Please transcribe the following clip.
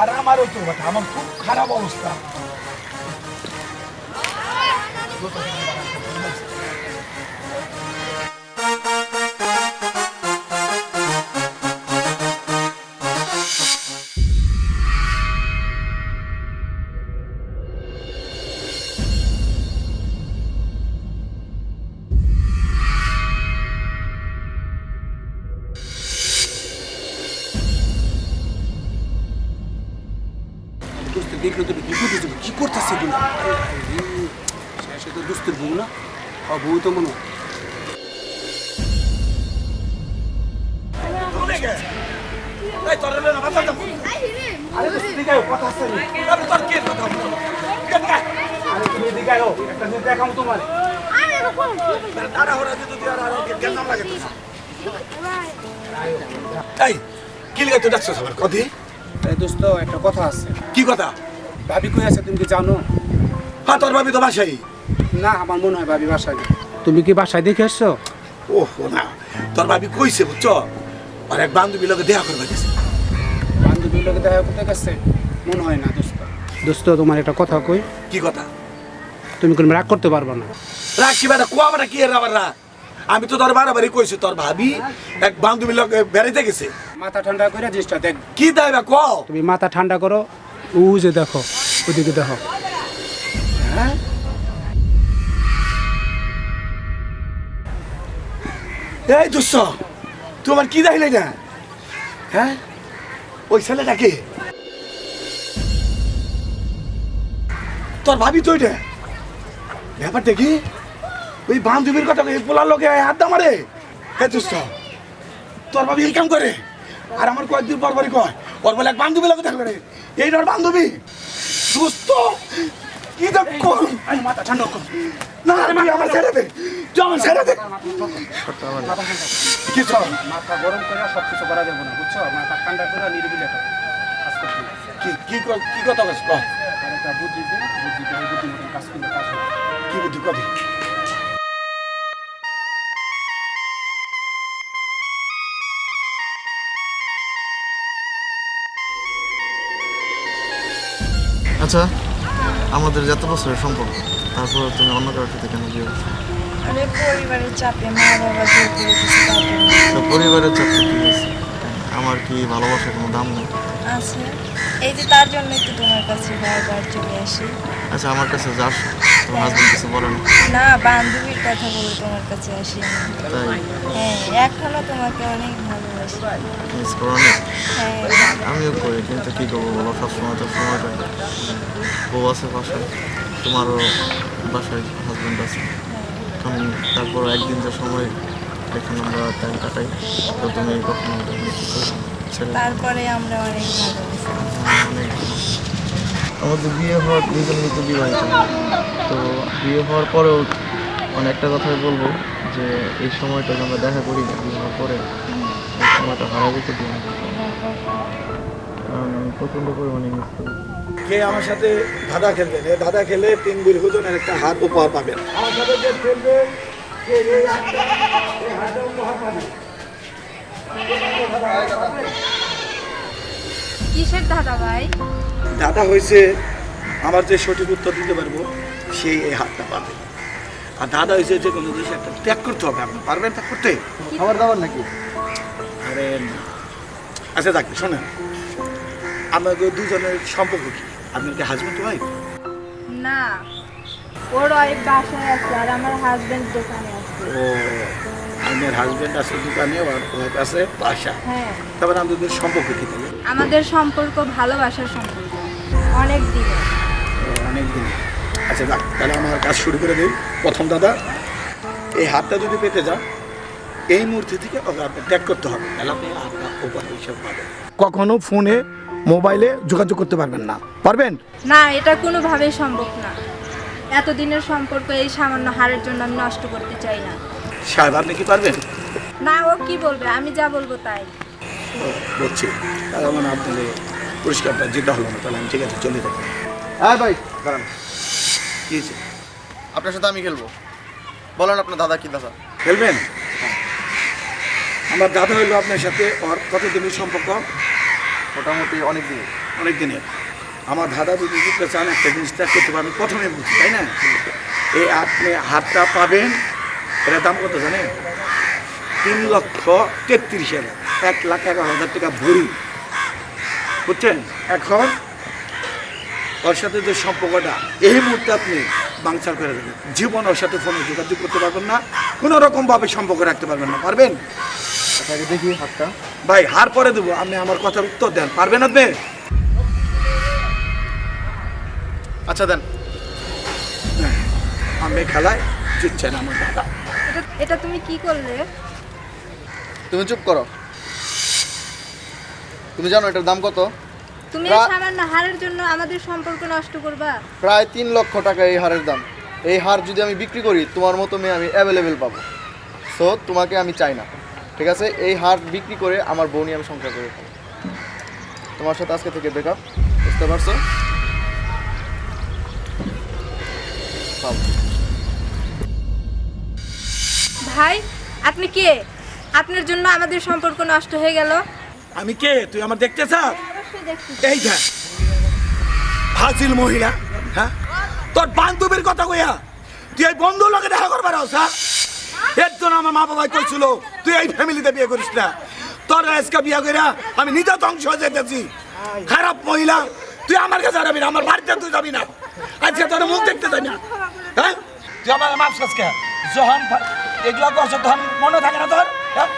আর আমারও তো কথা আমার খুব খারাপ অবস্থা দোস্ত দেখল তো বিপদে যাব কি করতেছে এগুলো? সে তো দোস্তের বউ না? ও বউ তো মনে হয়। কে দেখাম তোমার ওরা যদি আর আর লাগে এই তো ডাকছো কদি? দোস্ত একটা কথা আছে। কি কথা? ভাবি কই আছে তুমি কি জানো? হ্যাঁ তোর ভাবি তো বাসাই না আমার মনে হয় ভাবি বাসায় তুমি কি বাসায় দেখে এসছো? ওহ না তোর ভাবি কইছে বুঝছ? আর এক বান্ধবী লোকে দেখা করবে গেছে। বান্ধবীর লোকে দেখা করতে গেছে? মনে হয় না দোস্ত। দোস্ত তোমার একটা কথা কই? কি কথা? তুমি কোনো রাগ করতে পারবে না। রাখছি বেটা কুয়া বেটা কি এর আবার রাখ আমি তো তোর বারাবারই কইছি তোর ভাবি এক বান্ধবী লোকে বেড়াইতে গেছে। মাথা ঠান্ডা করে জিনিসটা দেখ। কি দেয় বা কও? তুমি মাথা ঠান্ডা করো ও যে দেখো, ওদিকে দেখো। হ্যাঁ? এই দুঃস তুই তোমার কি দেখলে না হ্যাঁ? ওই ছেলেটাকে? তোর ভাবি তো এটা। ব্যাপারটা কি? ওই বান্ধবীর কথা পোলার লোকে হাত দা মারে? হ্যাঁ দুঃস, তোর ভাবি এই কাম করে। আর আমার কয়েকদিন পর পরই কয় ওর বলে এক বান্ধবী দেখা করে এই ওর বান্ধবী। দুস্থ কি দেখ আমি মাথা ঠান্ডা কর। না তুই আমার ছেড়ে দে। তুই আমার ছেড়ে দে। কি চল মাথা গরম করে সব কিছু করা যাবে না বুঝছ? মাথা ঠান্ডা করে নিরিবিলি। কি কি কি কথা ক বুদ্ধি বুদ্ধি ওই বুদ্ধি কাজ কাজ কি বুদ্ধি কবি? আচ্ছা আমাদের যত বছরের সম্পর্ক তারপর তুমি অন্য কারোর সাথে কেন বিয়ে করছ? পরিবারের চাপে মা বাবা পরিবারের চাপে কি আছে আমার কি ভালোবাসার কোনো দাম নেই? আছে এই যে তার জন্যই তো তোমার কাছে বারবার চলে আসি। আচ্ছা আমার কাছে যাস তোমার হাজবেন্ড কিছু বলে না। না বান্ধবীর কথা বলে তোমার কাছে আসি আমি। তাই? হ্যাঁ এখনও তোমাকে অনেক ভালোবাসি। মিস করো না হ্যাঁ। আমিও করি কিন্তু কি করব বলো সবসময় তো সময় পাই না। বউ আছে বাসায় তোমারও বাসায় হাজবেন্ড আছে। এখন তারপর একদিন যে সময় এখানে আমরা টাইম কাটাই। তো তুমি কখনো তারপরে আমরা অনেক আমাদের বিয়ে হওয়ার দুজন মতো বিবাহিত। তো বিয়ে হওয়ার পরেও অনেকটা কথাই বলব যে এই সময়টা আমরা দেখা করি না বিয়ে হওয়ার পরে এই সময়টা হারা যেতে দিই না। কারণ আমি প্রচণ্ড পরিমাণে মিস করি। কে আমার সাথে ধাঁধা খেলবেন ধাঁধা খেলে তিন বির একটা হাত উপহার পাবেন। আমার সাথে যে খেলবে কিসের দাদা ভাই? দাদা হয়েছে আমার যে সঠিক উত্তর দিতে পারব সেই এই হাতটা পাবে। আর দাদা হয়েছে যে কোনো জিনিস একটা ত্যাগ করতে হবে আপনি পারবেন ত্যাগ করতে? খাবার দাবার নাকি? আরে। আচ্ছা যাক শোনেন। আমাদের দুজনের সম্পর্ক কি? আপনার কি হাজবেন্ড ওয়াইফ না। ওর ওয়াইফ বাসায় আছে আর আমার হাজবেন্ড দোকানে ও আপনার হাজবেন্ড আছে দোকানে আর ওয়াইফ আছে বাসা তারপরে আমাদের সম্পর্ক কি তাহলে? আমাদের সম্পর্ক ভালোবাসার সম্পর্ক। অনেক দিনের। অনেক দিন আচ্ছা যাক তাহলে আমার কাজ শুরু করে দিই। প্রথম দাদা এই হাতটা যদি পেতে যান এই মুহূর্তে থেকে ওকে আপনি ত্যাগ করতে হবে। তাহলে আপনি হাতটা উপর হিসাব পাবেন। কখনো ফোনে মোবাইলে যোগাযোগ করতে পারবেন না। পারবেন? না এটা কোনোভাবেই সম্ভব না। এতদিনের সম্পর্ক এই সামান্য হারের জন্য আমি নষ্ট করতে চাই না। সাহেব আপনি কি পারবেন? না ও কি বলবে? আমি যা বলব তাই। বলছি তাহলে আমার আপনাদের পুরস্কারটা যেটা হলো না তাহলে আমি ঠিক আছে চলে যাব হ্যাঁ ভাই দাঁড়ান। কি হয়েছে? আপনার সাথে আমি খেলব। বলেন আপনার দাদা কি দাদা? খেলবেন? আমার দাদা হইল আপনার সাথে ওর কতদিনের সম্পর্ক? মোটামুটি অনেক দিন অনেক দিনের। আমার দাদা যদি জিততে চান একটা জিনিস ত্যাগ করতে পারবেন। প্রথমে বুঝি তাই না? এই আপনি হাতটা পাবেন এটার দাম কত জানেন? তিন লক্ষ তেত্রিশ হাজার। এক লাখ এগারো হাজার টাকা ভরি। বুঝছেন? এখন ওর সাথে যে সম্পর্কটা এই মুহূর্তে আপনি বাংচার করে দেবেন। জীবন ওর সাথে ফোনে যোগাযোগ করতে পারবেন না কোনো রকমভাবে সম্পর্ক রাখতে পারবেন না। পারবেন? দেখি হাতটা। ভাই হার পরে দেবো। আপনি আমার কথার উত্তর দেন। পারবেন আপনি? আচ্ছা দেন। আমি খেলায় জিতছেন আমার দাদা এটা তুমি কি করলে? তুমি চুপ করো। তুমি জানো এটার দাম কত? তুমি এই সামান্য হারের জন্য আমাদের সম্পর্ক নষ্ট করবা। প্রায় তিন লক্ষ টাকা এই হারের দাম। এই হার যদি আমি বিক্রি করি তোমার মতো মেয়ে আমি অ্যাভেলেবেল পাবো। সো তোমাকে আমি চাই না। ঠিক আছে? এই হার বিক্রি করে আমার বউ নিয়ে আমি সংসার করে তোমার সাথে আজকে থেকে ব্রেকআপ বুঝতে পারছ? ভাই আপনি কে? আপনার জন্য আমাদের সম্পর্ক নষ্ট হয়ে গেল। আমি কে? তুই আমার দেখতে চাস? এই দেখ। ফাজিল মহিলা হ্যাঁ? তোর বান্ধবীর কথা কইয়া তুই এই বন্ধু লোকে দেখা করবার হ্যাঁ? এর জন্য আমার মা বাবাই কইছিল তুই এই ফ্যামিলিতে বিয়ে করিস না। তোর আজকে বিয়ে কইরা আমি নিজে ধ্বংস হয়ে যেতেছি। খারাপ মহিলা তুই আমার কাছে যাবি না আমার বাড়িতে তুই যাবি না। আজকে তোর মুখ দেখতে চাই না। হ্যাঁ? তুই আমার মাপ কে? যখন এগুলো করছ তখন মনে থাকে না তোর? হ্যাঁ?